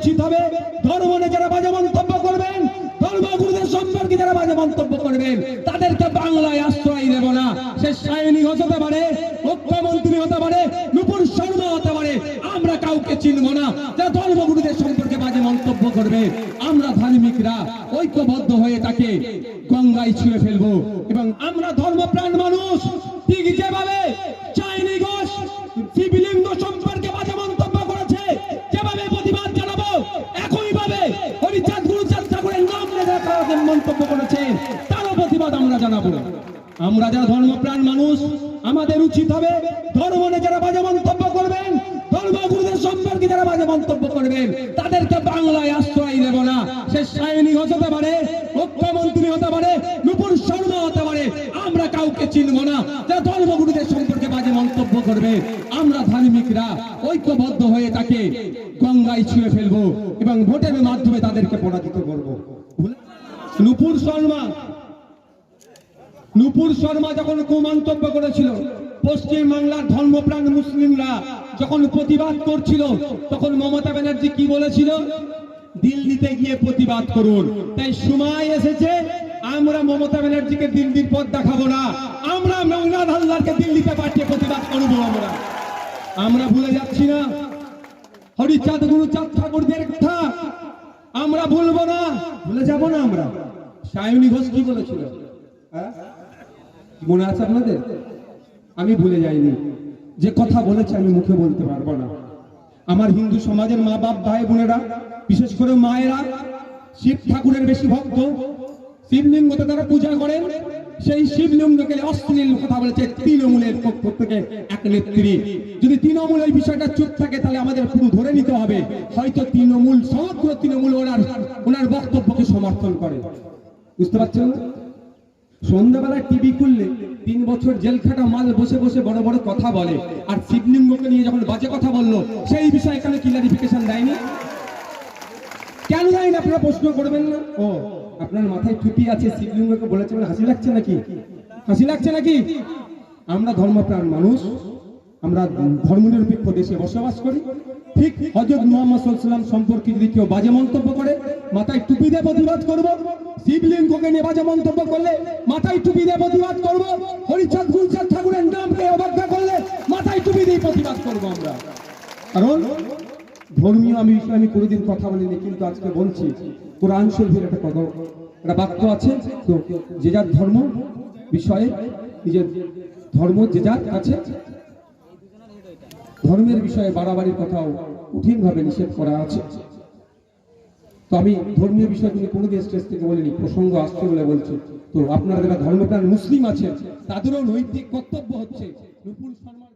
উচিত হবে। ধর্ম নিয়ে যারা বাজে মন্তব্য করবেন ধর্মগুরুদের সম্পর্কে যারা বাজে মন্তব্য করবেন, তাদেরকে বাংলায় আশ্রয় দেব না। সে সায়নী হতে পারে, মুখ্যমন্ত্রী হতে পারে, নুপুর শর্মা হতে পারে, আমরা কাউকে চিনব না। যারা ধর্মগুরুদের সম্পর্কে বাজে মন্তব্য করবে, আমরা ধার্মিকরা, ঐক্যবদ্ধ হয়ে তাকে গঙ্গায় ছুঁয়ে ফেলব। এবং আমরা ধর্মপ্রাণ মানুষ প্রতিবাদ আমরা জানাব। আমরা যারা ধর্মপ্রাণ মানুষ, আমাদের উচিত হবে ধর্ম নিয়ে যারা বাজে মন্তব্য করবেন ধর্মগুরুদের সম্পর্কে যারা বাজে মন্তব্য করবেন, তাদেরকে বাংলায় আশ্রয় দেব না। সে সায়নী হতে পারে, মুখ্যমন্ত্রী হতে পারে, নুপুর শর্মা হতে পারে, আমরা কাউকে চিনব না। যারা ধর্মগুরুদের সম্পর্কে বাজে মন্তব্য করবে, আমরা ধার্মিকরা, ঐক্যবদ্ধ হয়ে তাকে গঙ্গায় ছুঁয়ে ফেলব এবং ভোটের মাধ্যমে তাদেরকে পরাজিত করব। নুপুর শর্মা নুপুর শর্মা যখন কুমন্তব্য করেছিল, পশ্চিম বাংলার ধর্মপ্রাণ মুসলিমরা যখন প্রতিবাদ করছিল, তখন মমতা ব্যানার্জি কি বলেছিল? দিল্লিতে গিয়ে প্রতিবাদ করুন। তাই সময় এসেছে, আমরা মমতা ব্যানার্জিকে দিল্লির পথ দেখাবো না। আমরা মেঘনাথ হালদারকে দিল্লিতে পাঠিয়ে প্রতিবাদ করব আমরা। আমরা ভুলে যাচ্ছি না। হরিচাঁদ গুরুচাঁদ ঠাকুরদের কথা। আমরা ভুলবো না। ভুলে যাব না আমরা। সায়নী ঘোষ কি বলেছিল? হ্যাঁ? মনে আছে আপনাদের? আমি ভুলে যাইনি। যে কথা বলেছে আমি মুখে বলতে পারব না। আমার হিন্দু সমাজের মা বাপ, ভাই বোনেরা, বিশেষ করে মায়েরা, শিব ঠাকুরের বেশি ভক্ত শিবলিঙ্গতে তারা পূজা করেন, সেই শিবলিঙ্গকে অশ্লীল কথা বলেছে তৃণমূলের পক্ষ থেকে এক নেত্রী। যদি তৃণমূল এই বিষয়টা চুপ থাকে, তাহলে আমাদের পুরো ধরে নিতে হবে। হয়তো তৃণমূল, সমগ্র তৃণমূল ওনার ওনার বক্তব্যকে সমর্থন করে। বুঝতে পারছেন? সন্ধ্যাবেলায় টিভি খুললে তিন বছর জেল খাটা মাল বসে বসে বড় বড় কথা বলে। আর শিবলিঙ্গকে নিয়ে যখন বাজে কথা বলল, সেই বিষয়ে এখানে ক্লারিফিকেশন দেয়নি? কেন দেয়নি আপনারা প্রশ্ন করবেন না। ও, আপনার মাথায় টুপি আছে শিবলিঙ্গকে বলেছে মানে হাসি লাগছে নাকি? হাসি লাগছে নাকি? আমরা ধর্মপ্রাণ মানুষ, আমরা ধর্মনিরপেক্ষ দেশে বসবাস করি। ঠিক হজরত মোহাম্মদ সাল্লাম সম্পর্কে যদি কেউ বাজে মন্তব্য করে, মাথায় টুপি দিয়ে প্রতিবাদ করব। শিবলিঙ্গকে নিয়ে বাজে মন্তব্য করলে মাথায় টুপি দিয়ে প্রতিবাদ করব। হরিচাঁদ গুলচাঁদ ঠাকুরের নামকে অবজ্ঞা করলে মাথায় টুপি দিয়ে প্রতিবাদ করব আমরা। কারণ ধর্মীয় আমি বিষয়ে আমি কোনোদিন কথা বলিনি, কিন্তু আজকে বলছি, কোরআন শরীফের একটা কথা, একটা বাক্য আছে। তো যে যার ধর্ম বিষয়ে, নিজের ধর্ম যে যার কাছে, ধর্মের বিষয়ে বাড়াবাড়ির কথাও কঠিনভাবে নিষেধ করা আছে। তো আমি ধর্মীয় বিষয়গুলি কোনোদিন স্টেজ থেকে বলিনি, প্রসঙ্গ আসছে বলে বলছি। তো আপনারা যারা ধর্মপ্রাণ মুসলিম আছেন, তাদেরও নৈতিক কর্তব্য হচ্ছে শর্মার